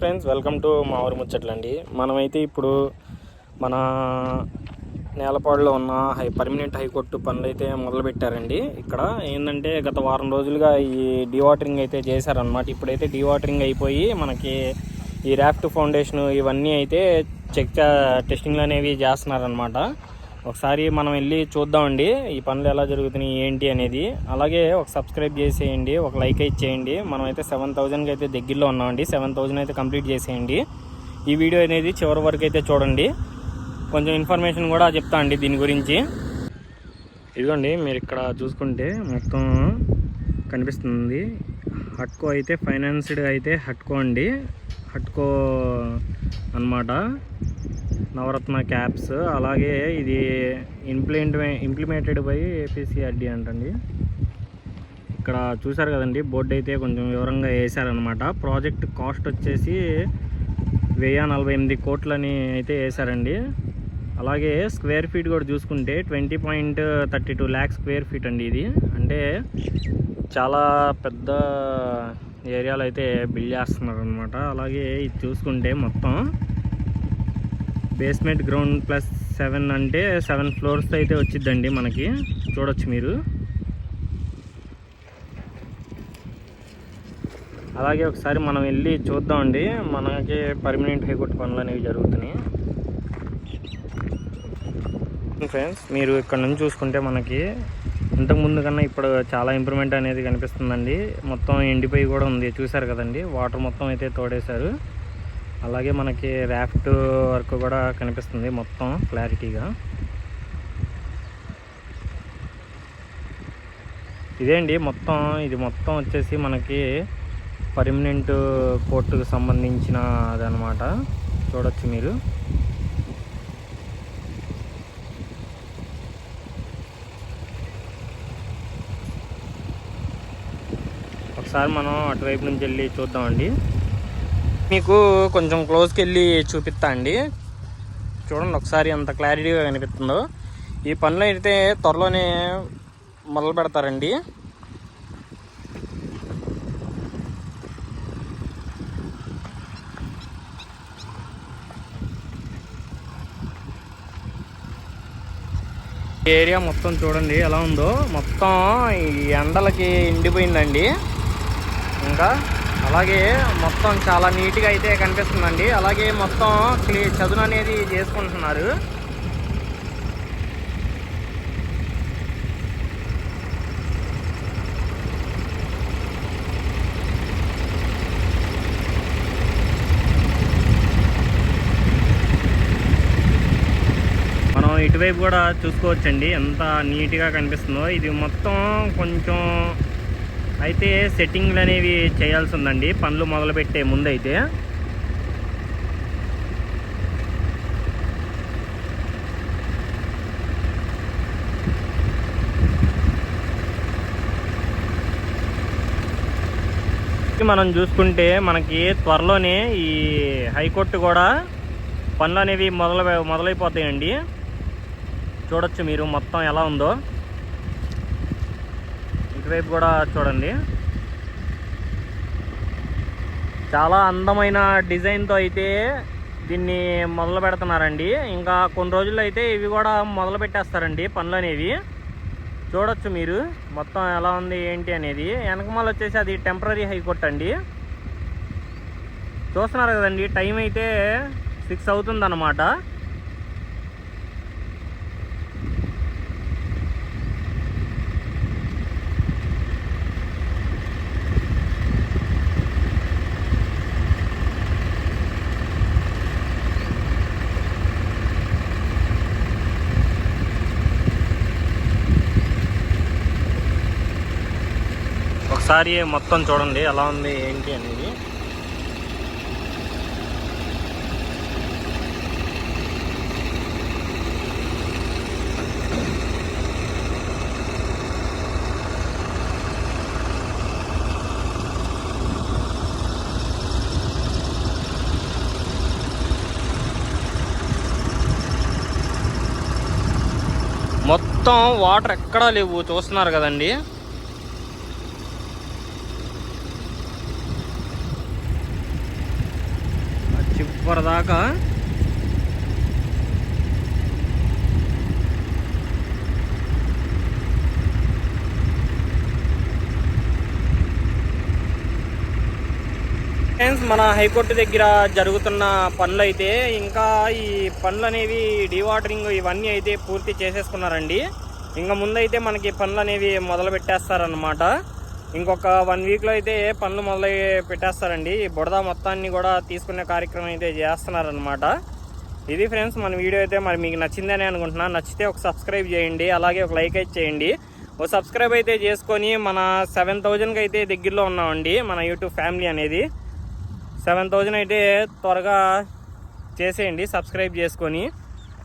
Friends welcome to మా ఊరి ముచ్చట్లండి. మనమైతే ఇప్పుడు మన నేలపాడులో ఉన్న హై పర్మనెంట్ హైకోర్టు పనులు అయితే మొదలుపెట్టారండి. ఇక్కడ ఏంటంటే గత వారం రోజులుగా ఈ డీవాటరింగ్ అయితే చేశారనమాట ఇప్పుడైతే డీవాటరింగ్ అయిపోయి మనకి ఈ ర్యాఫ్ట్ ఫౌండేషన్ ఇవన్నీ అయితే చెక్ టెస్టింగ్లు అనేవి చేస్తున్నారనమాట ఒకసారి మనం వెళ్ళి చూద్దామండి. ఈ పనులు ఎలా జరుగుతున్నాయి ఏంటి అనేది. అలాగే ఒక సబ్స్క్రైబ్ చేసేయండి ఒక లైక్ అయితే చేయండి మనం అయితే సెవెన్ థౌజండ్కి అయితే దగ్గరలో ఉన్నామండి. సెవెన్ థౌజండ్ అయితే కంప్లీట్ చేసేయండి. ఈ వీడియో అనేది చివరి వరకు అయితే చూడండి. కొంచెం ఇన్ఫర్మేషన్ కూడా చెప్తా అండి దీని గురించి. ఇదిగోండి మీరు ఇక్కడ చూసుకుంటే మొత్తం కనిపిస్తుంది. హట్కో అయితే ఫైనాన్స్డ్ అయితే హట్కో అండి. హట్కో అన్నమాట. నవరత్న క్యాప్స్ అలాగే ఇది ఇంప్లిమెంట్ ఇంప్లిమెంటెడ్ బై ఏపీసీఆర్డీ అంటండి. ఇక్కడ చూసారు కదండి బోర్డు అయితే కొంచెం వివరంగా వేశారనమాట ప్రాజెక్ట్ కాస్ట్ వచ్చేసి వెయ్యి నలభై ఎనిమిది కోట్లని అయితే వేశారండి. అలాగే స్క్వేర్ ఫీట్ కూడా చూసుకుంటే twenty point thirty two lakhs square feet అండి ఇది. అంటే చాలా పెద్ద ఏరియాలో అయితే బిల్డ్ చేస్తున్నారు అనమాట అలాగే ఇది చూసుకుంటే మొత్తం బేస్మెంట్ గ్రౌండ్ ప్లస్ సెవెన్ అంటే సెవెన్ ఫ్లోర్స్ అయితే వచ్చిద్దండి మనకి. చూడొచ్చు మీరు. అలాగే ఒకసారి మనం వెళ్ళి చూద్దామండి. మనకి పర్మనెంట్ హైకోర్టు పనులు అనేవి జరుగుతున్నాయి. Hmm, ఫ్రెండ్స్ మీరు ఇక్కడ నుంచి చూసుకుంటే మనకి ఇంతకు ముందు కన్నా ఇప్పుడు చాలా ఇంప్రూవ్మెంట్ అనేది కనిపిస్తుందండి. మొత్తం ఎండిపోయి కూడా ఉంది. చూసారు కదండి? వాటర్ మొత్తం అయితే తోడేశారు. అలాగే మనకి ర్యాఫ్ట్ వర్క్ కూడా కనిపిస్తుంది మొత్తం క్లారిటీగా ఇదే అండి మొత్తం ఇది మొత్తం వచ్చేసి మనకి పర్మనెంట్ కోర్టుకు సంబంధించిన అదనమాట. చూడొచ్చు మీరు. ఒకసారి మనం అటువైపు నుంచి వెళ్ళి చూద్దామండి. మీకు కొంచెం క్లోజ్కి వెళ్ళి చూపిస్తా అండి. చూడండి ఒకసారి ఎంత క్లారిటీగా కనిపిస్తుందో. ఈ పనులు అయితే త్వరలోనే మొదలు పెడతారండి. ఏరియా మొత్తం చూడండి ఎలా ఉందో. మొత్తం ఈ ఎండలకి ఎండిపోయిందండి. ఇంకా అలాగే మొత్తం చాలా నీట్గా అయితే కనిపిస్తుందండి. అలాగే మొత్తం క్లీ చదును అనేది చేసుకుంటున్నారు. మనం ఇటువైపు కూడా చూసుకోవచ్చండి. ఎంత నీట్గా కనిపిస్తుందో. ఇది మొత్తం కొంచెం అయితే సెట్టింగ్లు అనేవి చేయాల్సి ఉందండి పనులు మొదలుపెట్టే ముందు అయితే మనం చూసుకుంటే మనకి త్వరలోనే ఈ హైకోర్టు కూడా పనులు అనేవి మొదలు మొదలైపోతాయండి. చూడొచ్చు మీరు మొత్తం ఎలా ఉందో. ఇటువైపు కూడా చూడండి. చాలా అందమైన డిజైన్తో అయితే దీన్ని మొదలు పెడుతున్నారండి. ఇంకా కొన్ని రోజుల్లో అయితే ఇవి కూడా మొదలు పెట్టేస్తారండి పనులు అనేవి. చూడొచ్చు మీరు మొత్తం ఎలా ఉంది ఏంటి అనేది. వెనకమాల వచ్చేసి అది టెంపరీ హైకోర్టు అండి. చూస్తున్నారు కదండి టైం అయితే సిక్స్ అవుతుందన్నమాట. ఒకసారి మొత్తం చూడండి ఎలా ఉంది ఏంటి అనేది. మొత్తం వాటర్ ఎక్కడా లేవు చూస్తున్నారు కదండి. ఇప్పటిదాకా ఫ్రెండ్స్ మన హైకోర్టు దగ్గర జరుగుతున్న పనులు అయితే ఇంకా ఈ పనులు అనేవి డీవాటరింగ్ ఇవన్నీ అయితే పూర్తి చేసేసుకున్నారండి. ఇంకా ముందైతే మనకి పనులు అనేవి మొదలు పెట్టేస్తారనమాట ఇంకొక వన్ వీక్లో అయితే పనులు మొదలు పెట్టేస్తారండి. బుడద మొత్తాన్ని కూడా తీసుకునే కార్యక్రమం అయితే చేస్తున్నారనమాట ఇది ఫ్రెండ్స్ మన వీడియో అయితే మరి మీకు నచ్చిందని అనుకుంటున్నా. నచ్చితే ఒక సబ్స్క్రైబ్ చేయండి. అలాగే ఒక లైక్ అయితే చేయండి. ఒక సబ్స్క్రైబ్ అయితే చేసుకొని మన సెవెన్ థౌజండ్కి అయితే దగ్గరలో ఉన్నామండి. మన యూట్యూబ్ ఫ్యామిలీ అనేది. సెవెన్ థౌజండ్ అయితే త్వరగా చేసేయండి సబ్స్క్రైబ్ చేసుకొని.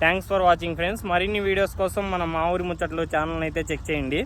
థ్యాంక్స్ ఫర్ వాచింగ్ ఫ్రెండ్స్ మరిన్ని వీడియోస్ కోసం మన మా ఊరి ముచ్చట్లు ఛానల్ అయితే చెక్ చేయండి.